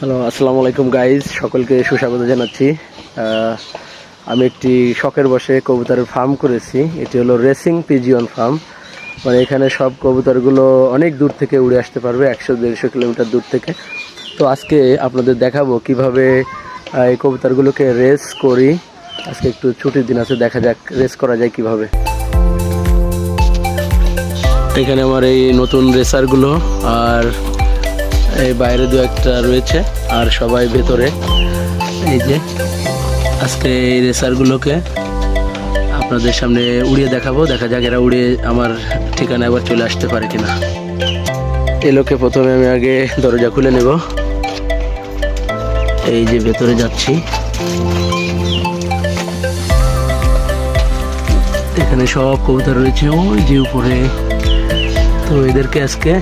Hello আসসালামু আলাইকুম guys সকলকে সুস্বাগত জানাচ্ছি। আমি একটি শখের বসে কবুতরের ফার্ম করেছি। এটি হলো রেসিং পিজিয়ন ফার্ম মানে এখানে সব কবুতরগুলো অনেক দূর থেকে উড়ে আসতে পারবে, একশো, দেড়শো কিলোমিটার দূর থেকে। তো আজকে আপনাদের দেখাবো কীভাবে এই কবুতরগুলোকে রেস করি। আজকে একটু ছুটির দিন আছে, দেখা যাক রেস করা যায় কীভাবে। এখানে আমার এই নতুন রেসারগুলো আর এই বাইরে দু একটা রয়েছে, আর সবাই ভেতরে। এই যে, আজকে এই রেসারগুলোকে আপনাদের সামনে উড়িয়ে দেখাবো, দেখা যাক এরা উড়িয়ে আমার ঠিকানা আবার চলে আসতে পারে কিনা। এ লোকে প্রথমে আমি আগে দরজা খুলে নেব। এই যে ভেতরে যাচ্ছি। এখানে সব কবুতর রয়েছে, ওই যে উপরে। তো এদেরকে আজকে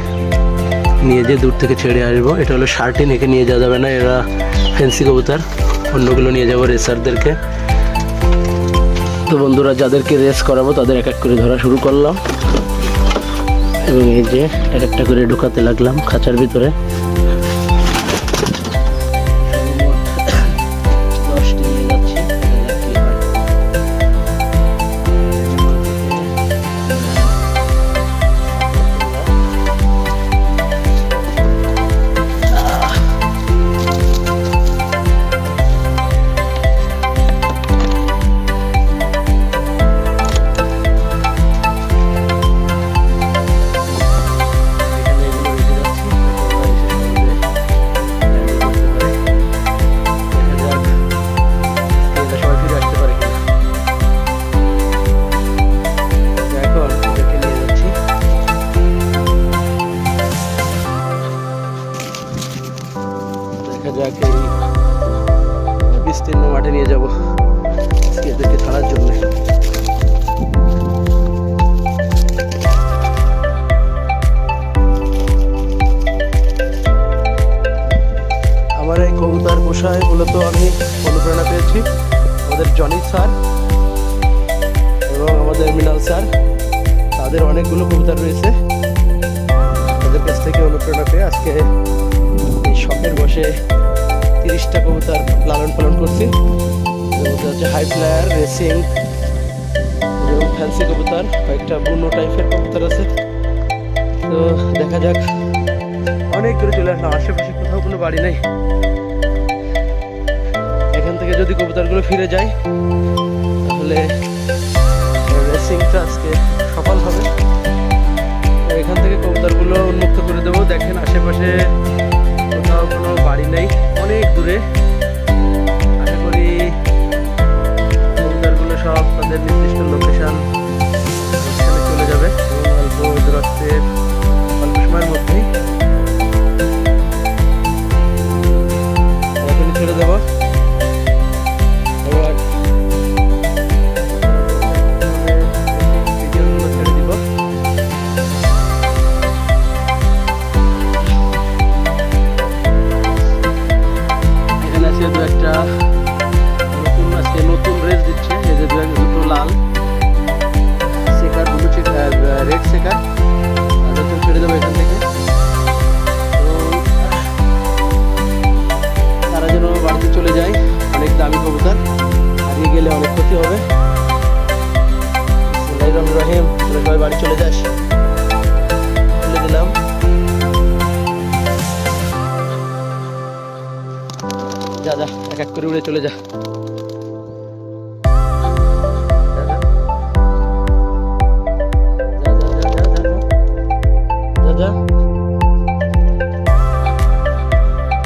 নিয়ে যে দূর থেকে ছেড়ে আসব। এটা হলো শার্টিন একে নিয়ে যাওয়া যাবে না, এরা ফেন্সি কবুতর। অন্যগুলো নিয়ে যাব রেসারদেরকে। তো বন্ধুরা, যাদেরকে রেস করাবো, তাদের এক এক করে ধরা শুরু করলাম। এবং এই যে এক একটা করে ঢুকাতে লাগলাম খাঁচার ভিতরে। দেখা যাক এই বিস্তীর্ণ মাঠে নিয়ে যাব। এদেরকে ছাড়ার জন্য। আমার এই কবুতর পোষায় মূলত আমি অনুপ্রেরণা পেয়েছি। আমাদের জনি স্যার এবং আমাদের মৃণাল স্যার, তাদের অনেকগুলো কবুতর রয়েছে। তাদের কাছ থেকে অনুপ্রেরণা পেয়ে আজকে এই শখের বসে তিরিশটা কবুতর লালন পালন করছি। মধ্যে হচ্ছে হাই ফ্লায়ার রেসিং এবং ফ্যান্সি কবুতর, কয়েকটা বুনো টাইপের কবুতর আছে। তো দেখা যাক। অনেক দূরে চলে আসলাম, আশেপাশে কোথাও কোনো বাড়ি নেই। এখান থেকে যদি কবুতরগুলো ফিরে যায় তাহলে রেসিংটা আজকে সফল হবে। এখান থেকে কবুতরগুলো উন্মুক্ত করে দেবো। দেখেন আশেপাশে বাড়ি চলে যাস তুলে দিলাম যা যা এক এক করে উড়ে চলে। যা, যা।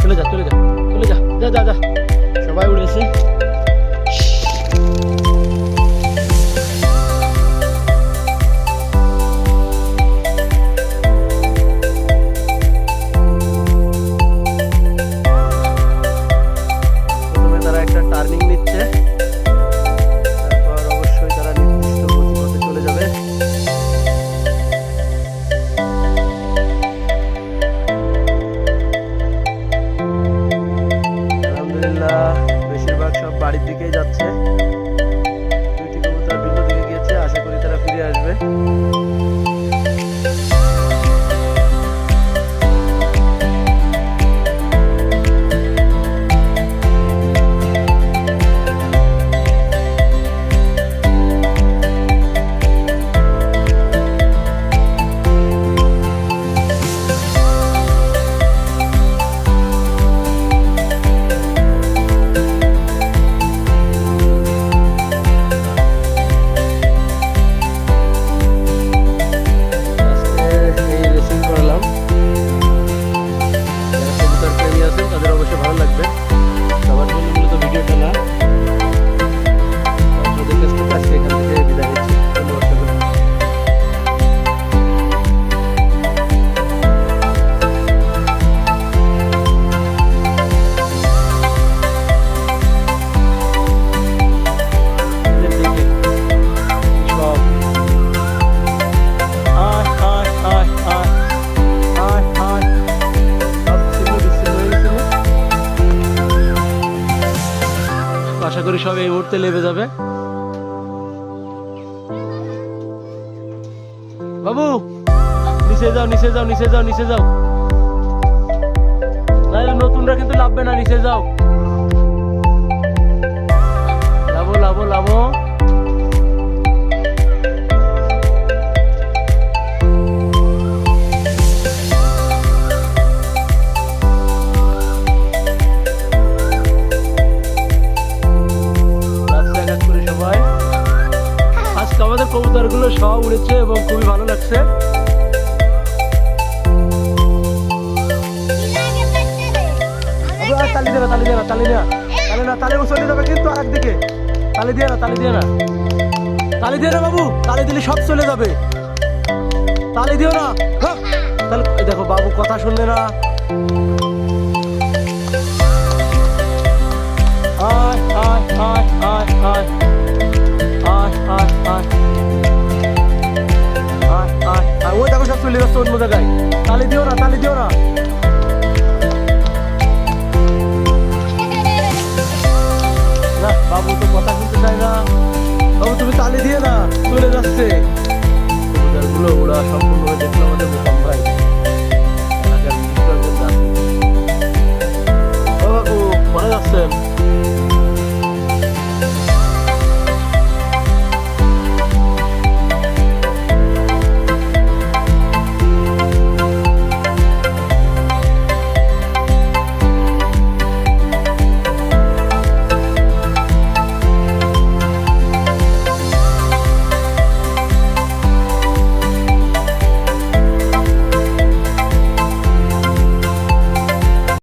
চলে যা চলে যা চলে যা যা যা যা বাড়ির দিকেই যাচ্ছে। আশা করি সব এই মুহূর্তে লেবে যাবে। বাবু, নিচে যাও নিচে যাও নিচে যাও নিচে যাও। নতুনরা কিন্তু লাভবে না, নিচে যাও। লাভো লাভো লাভো সব উড়েছে এবং খুবই ভালো লাগছে। তালি না তালি না তালি না তালি না চলে যাবে কিন্তু একদিকে তালি দিয়ে না দিয়ে না। বাবু, তালি দিলে সব চলে যাবে। তালি দিও না। হ্যাঁ। তাহলে দেখো, বাবু কথা শুনলে না। আয় আয় আয় আয় আয় আয় আয় আয়। ওই দেখো সব চলে যাচ্ছে অন্য জায়গায়। তালি দিও না তালি দিও না।